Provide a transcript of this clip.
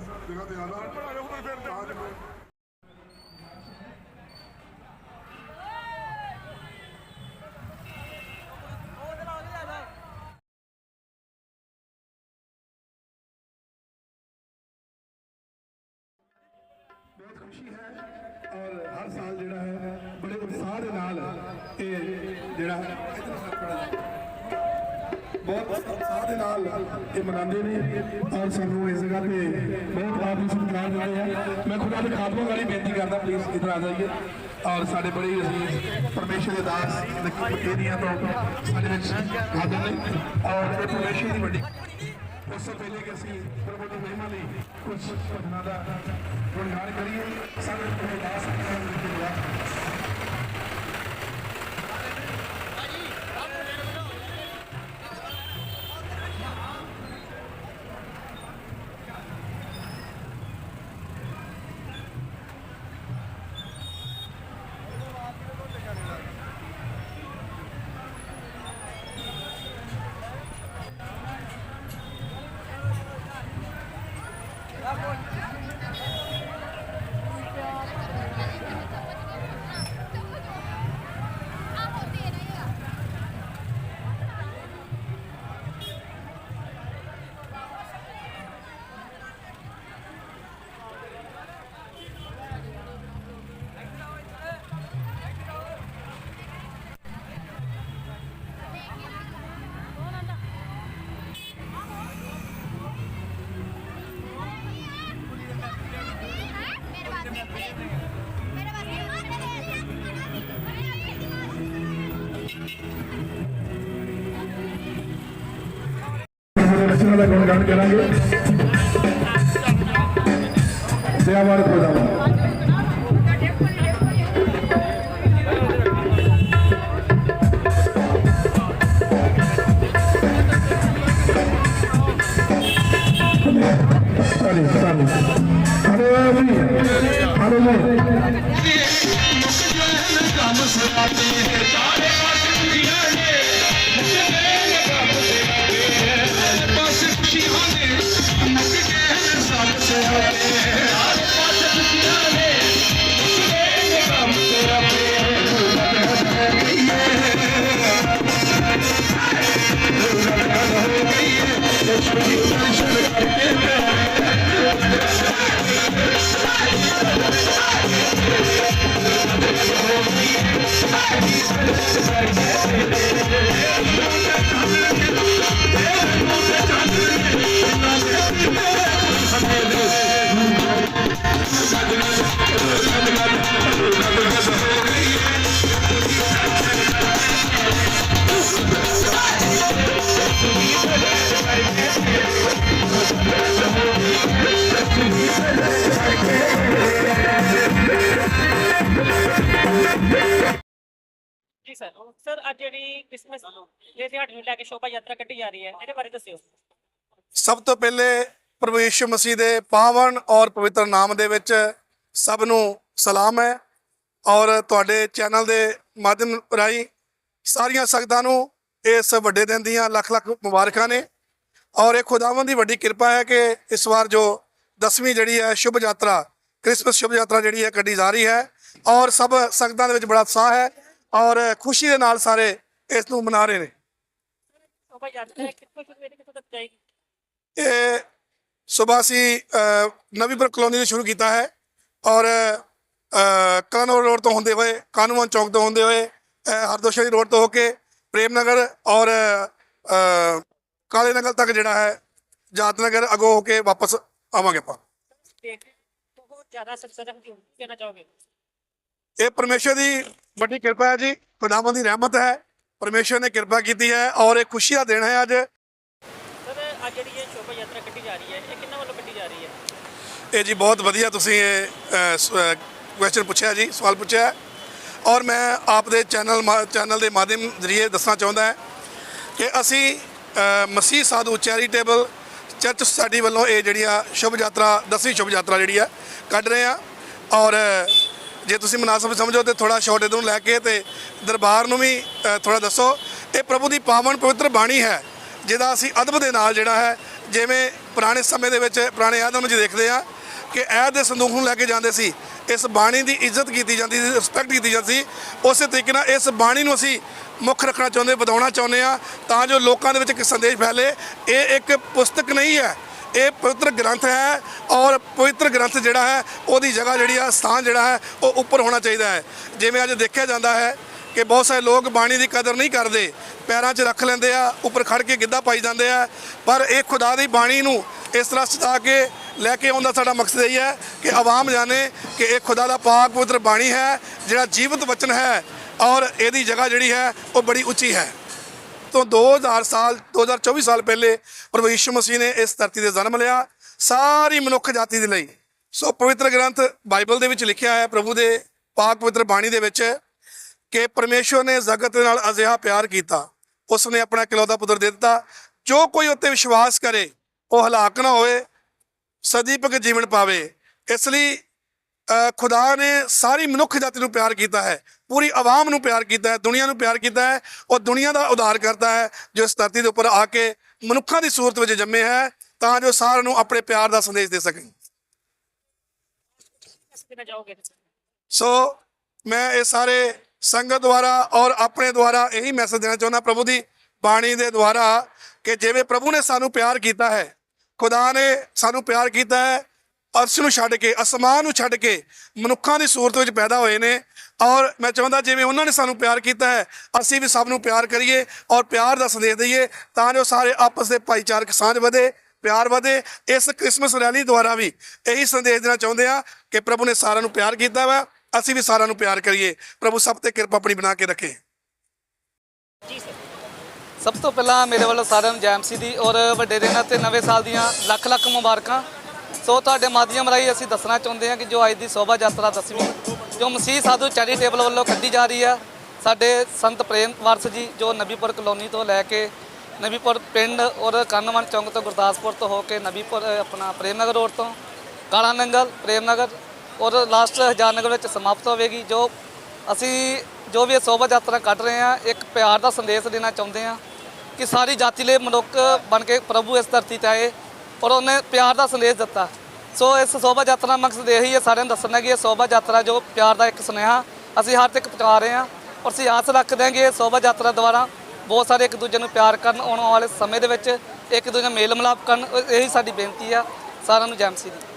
ਜਗ੍ਹਾ ਤੇ ਆਣਾ ਬਹੁਤ ਖੁਸ਼ੀ ਹੈ ਔਰ ਹਰ ਸਾਲ ਜਿਹੜਾ ਹੈ ਬੜੇ ਉਤਸ਼ਾਹ ਦੇ ਨਾਲ ਇਹ ਜਿਹੜਾ ਬਹੁਤ ਉਤਸ਼ਾਹ ਦੇ ਨਾਲ ਇਹ ਮਨਾਉਂਦੇ ਨੇ ਔਰ ਸਾਨੂੰ ਇਸ ਜਗ੍ਹਾ ਤੇ ਬਹੁਤ ਆਪ ਨੂੰ ਸਤਿਕਾਰ ਦਿੰਦੇ ਆ ਮੈਂ ਖੁਦਾ ਦੇ ਖਾਤਮੇ ਵਾਲੀ ਬੇਨਤੀ ਕਰਦਾ ਪਲੀਜ਼ ਇਧਰ ਆ ਜਾਈਏ। ਔਰ ਸਾਡੇ ਬੜੇ ਅਜ਼ੀਜ਼ ਪਰਮੇਸ਼ਰ ਦੇ ਦਾਸ ਨਕੀ ਤੋਂ ਸਾਡੇ ਵਿੱਚ ਹਾਜ਼ਰ ਨੇ। ਔਰ ਇਹ ਪਰਮੇਸ਼ਰ ਦੀ ਵੱਡੀ ਉਸ ਤੋਂ ਪਹਿਲੇ ਕਿ ਅਸੀਂ ਪ੍ਰਭੂ ਦੀ ਮਹਿਮਾ ਲਈ ਕੁਝ ਭਜਨਾਂ ਦਾ ਗੁਣਗਾਨ ਕਰੀਏ। ਸਾਡੇ ਕੋਲ ਦਾਸ ਸਾਹਿਬ ਦੀ ਦੁਆ ਵਾਸਤੇ ਰਚਨਾ ਦਾ ਗੁਣਗਾਨ ਕਰਾਂਗੇ ਦਇਆਵਾਨ ਖੁਦਾਵਾ ਸਾਲੀ ਸਾਲੀ Hey! ਸਰ। ਸਰ, ਅੱਜ ਜਿਹੜੀ ਕ੍ਰਿਸਮਸ ਦੇ ਦਿਹਾੜੇ ਨੂੰ ਲੈ ਕੇ ਸ਼ੋਭਾ ਯਾਤਰਾ ਕੱਢੀ ਜਾ ਰਹੀ ਹੈ, ਇਹਦੇ ਬਾਰੇ ਦੱਸਿਓ। ਸਭ ਤੋਂ ਪਹਿਲੇ ਪ੍ਰਭੂ ਯਿਸੂ ਮਸੀਹ ਦੇ ਪਾਵਨ ਔਰ ਪਵਿੱਤਰ ਨਾਮ ਦੇ ਵਿੱਚ ਸਭ ਨੂੰ ਸਲਾਮ ਹੈ ਔਰ ਤੁਹਾਡੇ ਚੈਨਲ ਦੇ ਮਾਧਿਅਮ ਰਾਹੀਂ ਸਾਰੀਆਂ ਸੰਗਤਾਂ ਨੂੰ ਇਸ ਵੱਡੇ ਦਿਨ ਦੀਆਂ ਲੱਖ ਲੱਖ ਮੁਬਾਰਕਾਂ ਨੇ ਔਰ ਇਹ ਖੁਦਾਵੰਦ ਦੀ ਵੱਡੀ ਕਿਰਪਾ ਹੈ ਕਿ ਇਸ ਵਾਰ ਜੋ ਦਸਵੀਂ ਜਿਹੜੀ ਹੈ ਸ਼ੁਭ ਯਾਤਰਾ ਕ੍ਰਿਸਮਸ ਸ਼ੁਭ ਯਾਤਰਾ ਜਿਹੜੀ ਹੈ ਕੱਢੀ ਜਾ ਰਹੀ ਹੈ ਔਰ ਸਭ ਸੰਗਤਾਂ ਦੇ ਵਿੱਚ ਬੜਾ ਉਤਸ਼ਾਹ ਹੈ ਔਰ ਖੁਸ਼ੀ ਦੇ ਨਾਲ ਸਾਰੇ ਇਸ ਨੂੰ ਮਨਾ ਰਹੇ ਨੇ। ਸ਼ੋਭਾ ਯਾਤਰਾ ਕਿੱਥੋਂ ਸ਼ੁਰੂ ਹੋਈ ਤੇ ਕਿੱਥੋਂ ਤੱਕ ਜਾਏਗੀ ਇਹ ਅਸੀਂ ਅ, ਨਵੀਂਪੁਰ ਕਲੋਨੀ ਤੋਂ ਸ਼ੁਰੂ ਕੀਤਾ ਹੈ ਔਰ ਕਨੌਰ ਰੋਡ ਤੋਂ ਹੁੰਦੇ ਹੋਏ ਕਾਨੂੰਨ ਚੌਕ ਤੋਂ ਹੁੰਦੇ ਹੋਏ ਹਰਦੋਸ਼ਰੀ ਰੋਡ ਤੋਂ ਹੋ ਕੇ ਪ੍ਰੇਮ ਨਗਰ ਔਰ ਕਾਲੇ ਨਗਰ ਤੱਕ ਜਿਹੜਾ ਹੈ ਜਾਤ ਨਗਰ ਅਗੋ ਹੋ ਕੇ ਵਾਪਸ ਆਵਾਂਗੇ ਆਪਾਂ। ਬਹੁਤ ਜ਼ਿਆਦਾ ਹੋਣੀ ਕਹਿਣਾ ਚਾਹੋਗੇ। ਇਹ ਪਰਮੇਸ਼ਰ ਦੀ ਵੱਡੀ ਕਿਰਪਾ ਹੈ ਜੀ। ਖੁਦਾਵੰਦ ਦੀ ਰਹਿਮਤ ਹੈ। ਪਰਮੇਸ਼ਰ ਨੇ ਕਿਰਪਾ ਕੀਤੀ ਹੈ ਔਰ ਇਹ ਖੁਸ਼ੀ ਦਾ ਦਿਨ ਹੈ ਅੱਜ। ਸਰ ਅੱਜ ਜਿਹੜੀ ਇਹ ਸ਼ੋਭਾ ਯਾਤਰਾ ਕੱਢੀ ਜਾ ਰਹੀ ਹੈ ਇਹ ਕਿੰਨਾ ਵੱਲੋਂ ਕੱਢੀ ਜਾ ਰਹੀ ਹੈ? ਇਹ ਜੀ ਬਹੁਤ ਵਧੀਆ ਤੁਸੀਂ ਇਹ ਕੁਐਸਚਨ ਪੁੱਛਿਆ ਜੀ ਸਵਾਲ ਪੁੱਛਿਆ। ਔਰ ਮੈਂ ਆਪ ਦੇ ਚੈਨਲ ਚੈਨਲ ਦੇ ਮਾਧਿਅਮ ਜ਼ਰੀਏ ਦੱਸਣਾ ਚਾਹੁੰਦਾ ਹਾਂ ਕਿ ਅਸੀਂ ਮਸੀਹ ਸਾਧੂ ਚੈਰੀਟੇਬਲ ਚਰਚ ਸੁਸਾਇਟੀ ਵੱਲੋਂ ਇਹ ਜਿਹੜੀ ਆ ਸ਼ੁਭ ਯਾਤਰਾ ਦਸਵੀਂ ਸ਼ੁਭ ਯਾਤਰਾ ਜਿਹੜੀ ਆ ਕੱਢ ਰਹੇ ਆ ਔਰ ਜੇ ਤੁਸੀਂ ਮਨਾਸਬ ਸਮਝੋ ਤੇ ਥੋੜਾ ਸ਼ਾਰਟ ਇਹਨੂੰ ਲੈ ਕੇ ਤੇ ਦਰਬਾਰ ਨੂੰ ਵੀ ਥੋੜਾ ਦੱਸੋ। ਇਹ ਪ੍ਰਭੂ ਦੀ ਪਾਵਨ ਪਵਿੱਤਰ ਬਾਣੀ ਹੈ, ਜਿਹਦਾ ਅਸੀਂ ਅਦਬ ਦੇ ਨਾਲ ਜਿਹੜਾ ਹੈ, ਜਿਵੇਂ ਪੁਰਾਣੇ ਸਮੇਂ ਦੇ ਵਿੱਚ ਪੁਰਾਣੇ ਆਦਮ ਵਿੱਚ ਦੇਖਦੇ ਆ ਕਿ ਐਦ ਦੇ ਸੰਦੂਕ ਨੂੰ ਲੈ ਕੇ ਜਾਂਦੇ ਸੀ, ਇਸ ਬਾਣੀ ਦੀ ਇੱਜ਼ਤ ਕੀਤੀ ਜਾਂਦੀ ਸੀ, ਰਿਸਪੈਕਟ ਕੀਤੀ ਜਾਂਦੀ ਸੀ, ਉਸੇ ਤਰੀਕੇ ਨਾਲ ਇਸ ਬਾਣੀ ਨੂੰ ਅਸੀਂ ਮੁੱਖ ਰੱਖਣਾ ਚਾਹੁੰਦੇ, ਵਧਾਉਣਾ ਚਾਹੁੰਦੇ ਆ ਤਾਂ ਜੋ ਲੋਕਾਂ ਦੇ ਵਿੱਚ ਇੱਕ ਸੰਦੇਸ਼ ਫੈਲੇ। ਇਹ ਇੱਕ ਪੁਸਤਕ ਨਹੀਂ ਹੈ ਇਹ ਪਵਿੱਤਰ ਗ੍ਰੰਥ ਹੈ ਔਰ ਪਵਿੱਤਰ ਗ੍ਰੰਥ ਜਿਹੜਾ ਹੈ, ਉਹਦੀ ਜਗ੍ਹਾ ਜਿਹੜੀ ਆ, ਸਥਾਨ ਜਿਹੜਾ ਹੈ, ਉਹ ਉੱਪਰ ਹੋਣਾ ਚਾਹੀਦਾ ਹੈ। ਜਿਵੇਂ ਅੱਜ ਦੇਖਿਆ ਜਾਂਦਾ ਹੈ ਕਿ ਬਹੁਤ ਸਾਰੇ ਲੋਕ ਬਾਣੀ ਦੀ ਕਦਰ ਨਹੀਂ ਕਰਦੇ, ਪੈਰਾਂ 'ਚ ਰੱਖ ਲੈਂਦੇ ਆ, ਉੱਪਰ ਖੜ ਕੇ ਗਿੱਧਾ ਪਾਈ ਜਾਂਦੇ ਆ, ਪਰ ਇਹ ਖੁਦਾ ਦੀ ਬਾਣੀ ਨੂੰ ਇਸ ਤਰ੍ਹਾਂ ਸਤਾ ਕੇ ਲੈ ਕੇ ਆਉਣ ਦਾ ਸਾਡਾ ਮਕਸਦ ਇਹ ਹੈ ਕਿ ਆਵਾਮ ਜਾਣੇ ਕਿ ਇਹ ਖੁਦਾ ਦਾ ਪਾਕ ਪਵਿੱਤਰ ਬਾਣੀ ਹੈ, ਜਿਹੜਾ ਜੀਵਤ ਵਚਨ ਹੈ ਔਰ ਇਹਦੀ ਜਗ੍ਹਾ ਜਿਹੜੀ ਹੈ, ਉਹ ਬੜੀ ਉੱਚੀ ਹੈ। ਤੋਂ 2000 ਸਾਲ 2024 ਸਾਲ ਪਹਿਲੇ ਪ੍ਰਭੂ ਯਿਸੂ ਮਸੀਹ ਨੇ ਇਸ ਧਰਤੀ ਤੇ ਜਨਮ ਲਿਆ, ਸਾਰੀ ਮਨੁੱਖ ਜਾਤੀ ਦੇ ਲਈ। ਸੋ ਪਵਿੱਤਰ ਗ੍ਰੰਥ ਬਾਈਬਲ ਦੇ ਵਿੱਚ ਲਿਖਿਆ ਹੈ ਪ੍ਰਭੂ ਦੇ ਪਾਕ ਪਵਿੱਤਰ ਬਾਣੀ ਦੇ ਵਿੱਚ ਕਿ ਪਰਮੇਸ਼ਵਰ ਨੇ ਜਗਤ ਦੇ ਨਾਲ ਅਜਿਹਾ ਪਿਆਰ ਕੀਤਾ। ਉਸ ਨੇ ਆਪਣਾ ਇਕਲੌਤਾ ਪੁੱਤਰ ਦੇ ਦਿੱਤਾ। ਜੋ ਕੋਈ ਉੱਤੇ ਵਿਸ਼ਵਾਸ ਕਰੇ, ਉਹ ਹਲਾਕ ਨਾ ਹੋਵੇ, ਸਦੀਪਕ ਜੀਵਨ ਪਾਵੇ। ਇਸ ਲਈ ਖੁਦਾ ਨੇ ਸਾਰੀ ਮਨੁੱਖ ਜਾਤੀ ਨੂੰ ਪਿਆਰ ਕੀਤਾ ਹੈ, ਪੂਰੀ ਆਵਾਮ ਨੂੰ ਪਿਆਰ ਕੀਤਾ ਹੈ, ਦੁਨੀਆ ਨੂੰ ਪਿਆਰ ਕੀਤਾ ਹੈ ਔਰ ਦੁਨੀਆ ਦਾ ਉਧਾਰ ਕਰਦਾ ਹੈ, ਜੋ ਇਸ ਧਰਤੀ ਦੇ ਉੱਪਰ ਆ ਕੇ ਮਨੁੱਖਾਂ ਦੀ ਸੂਰਤ ਵਿੱਚ ਜੰਮੇ ਹੈ, ਤਾਂ ਜੋ ਸਾਰਿਆਂ ਨੂੰ ਆਪਣੇ ਪਿਆਰ ਦਾ ਸੰਦੇਸ਼ ਦੇ ਸਕਣ। ਜਾਓਗੇ ਸੋ, ਮੈਂ ਇਹ ਸਾਰੇ ਸੰਗਤ ਦੁਆਰਾ ਔਰ ਆਪਣੇ ਦੁਆਰਾ ਇਹੀ ਮੈਸੇਜ ਦੇਣਾ ਚਾਹੁੰਦਾ ਪ੍ਰਭੂ ਦੀ ਬਾਣੀ ਦੇ ਦੁਆਰਾ ਕਿ ਜਿਵੇਂ ਪ੍ਰਭੂ ਨੇ ਸਾਨੂੰ ਪਿਆਰ ਕੀਤਾ ਹੈ, ਖੁਦਾ ਨੇ ਸਾਨੂੰ ਪਿਆਰ ਕੀਤਾ ਹੈ ਅਰਸ਼ ਨੂੰ ਛੱਡ ਕੇ, ਅਸਮਾਨ ਨੂੰ ਛੱਡ ਕੇ ਮਨੁੱਖਾਂ ਦੀ ਸੂਰਤ ਵਿੱਚ ਪੈਦਾ ਹੋਏ ਨੇ। ਔਰ ਮੈਂ ਚਾਹੁੰਦਾ ਜਿਵੇਂ ਉਹਨਾਂ ਨੇ ਸਾਨੂੰ ਪਿਆਰ ਕੀਤਾ ਹੈ, ਅਸੀਂ ਵੀ ਸਭ ਨੂੰ ਪਿਆਰ ਕਰੀਏ ਔਰ ਪਿਆਰ ਦਾ ਸੰਦੇਸ਼ ਦਈਏ ਤਾਂ ਜੋ ਸਾਰੇ ਆਪਸ ਦੇ ਭਾਈਚਾਰਕ ਸਾਂਝ ਵਧੇ, ਪਿਆਰ ਵਧੇ। ਇਸ ਕ੍ਰਿਸਮਸ ਰੈਲੀ ਦੁਆਰਾ ਵੀ ਇਹੀ ਸੰਦੇਸ਼ ਦੇਣਾ ਚਾਹੁੰਦੇ ਆ ਕਿ ਪ੍ਰਭੂ ਨੇ ਸਾਰਿਆਂ ਨੂੰ ਪਿਆਰ ਕੀਤਾ ਵਾ, ਅਸੀਂ ਵੀ ਸਾਰਿਆਂ ਨੂੰ ਪਿਆਰ ਕਰੀਏ। ਪ੍ਰਭੂ ਸਭ ਤੇ ਕਿਰਪਾ ਆਪਣੀ ਬਣਾ ਕੇ ਰੱਖੇ। ਜੀ ਸਰ ਸਭ ਤੋਂ ਪਹਿਲਾਂ ਮੇਰੇ ਵੱਲੋਂ ਸਾਰਿਆਂ ਨੂੰ ਜੈਮਸੀ ਦੀ ਔਰ ਵੱਡੇ ਦਿਨਾਂ ਤੇ ਨਵੇਂ ਸਾਲ ਦੀਆਂ ਲੱਖ ਲੱਖ ਮੁਬਾਰਕਾਂ। ਸੋ ਤੁਹਾਡੇ ਮਾਧਿਅਮ ਰਾਹੀਂ ਅਸੀਂ ਦੱਸਣਾ ਚਾਹੁੰਦੇ ਹਾਂ ਕਿ ਜੋ ਅੱਜ ਦੀ ਸ਼ੋਭਾ ਯਾਤਰਾ ਦਸਵੀਂ, ਜੋ ਮਸੀਹ ਸਾਧੂ ਚੈਰੀਟੇਬਲ ਵੱਲੋਂ ਕੱਢੀ ਜਾ ਰਹੀ ਆ ਸਾਡੇ ਸੰਤ ਪ੍ਰੇਮ ਵਾਰਸ ਜੀ, ਜੋ ਨਬੀਪੁਰ ਕਲੋਨੀ ਤੋਂ ਲੈ ਕੇ ਨਬੀਪੁਰ ਪਿੰਡ ਔਰ ਕੰਨਵਨ ਚੌਂਕ ਤੋਂ ਗੁਰਦਾਸਪੁਰ ਤੋਂ ਹੋ ਕੇ ਨਬੀਪੁਰ ਆਪਣਾ ਪ੍ਰੇਮ ਨਗਰ ਰੋਡ ਤੋਂ, ਕਾਲਾ ਨੰਗਲ ਪ੍ਰੇਮ ਨਗਰ ਔਰ ਲਾਸਟ ਹਜ਼ਾਰ ਨਗਰ ਵਿੱਚ ਸਮਾਪਤ ਹੋਵੇਗੀ, ਜੋ ਅਸੀਂ ਜੋ ਵੀ ਇਹ ਸ਼ੋਭਾ ਯਾਤਰਾ ਕੱਢ ਰਹੇ ਹਾਂ, ਇੱਕ ਪਿਆਰ ਦਾ ਸੰਦੇਸ਼ ਦੇਣਾ ਚਾਹੁੰਦੇ ਹਾਂ ਕਿ ਸਾਰੀ ਜਾਤੀ ਲਈ ਮਨੁੱਖ ਬਣ ਕੇ ਪ੍ਰਭੂ ਇਸ ਧਰਤੀ ਤੇ ਆਏ। ਔਰ ਉਹਨੇ ਪਿਆਰ ਦਾ ਸੰਦੇਸ਼ ਦਿੱਤਾ। ਸੋ ਇਸ ਸ਼ੋਭਾ ਯਾਤਰਾ ਦਾ ਮਕਸਦ ਇਹੀ ਹੈ, ਸਾਰਿਆਂ ਨੂੰ ਦੱਸਣਾ ਕਿ ਇਹ ਸ਼ੋਭਾ ਯਾਤਰਾ ਜੋ ਪਿਆਰ ਦਾ ਇੱਕ ਸੁਨੇਹਾ, ਅਸੀਂ ਹਰ ਤੱਕ ਪਹੁੰਚਾ ਰਹੇ ਹਾਂ ਔਰ ਅਸੀਂ ਆਸ ਰੱਖਦੇ ਹਾਂ ਕਿ ਇਹ ਸ਼ੋਭਾ ਯਾਤਰਾ ਦੁਆਰਾ ਬਹੁਤ ਸਾਰੇ ਇੱਕ ਦੂਜੇ ਨੂੰ ਪਿਆਰ ਕਰਨ, ਆਉਣ ਵਾਲੇ ਸਮੇਂ ਦੇ ਵਿੱਚ ਇੱਕ ਦੂਜੇ ਨਾਲ ਮੇਲ ਮਿਲਾਪ ਕਰਨ, ਇਹੀ ਸਾਡੀ ਬੇਨਤੀ ਆ ਸਾਰਿਆਂ ਨੂੰ ਜੈਮਸੀ ਦੀ।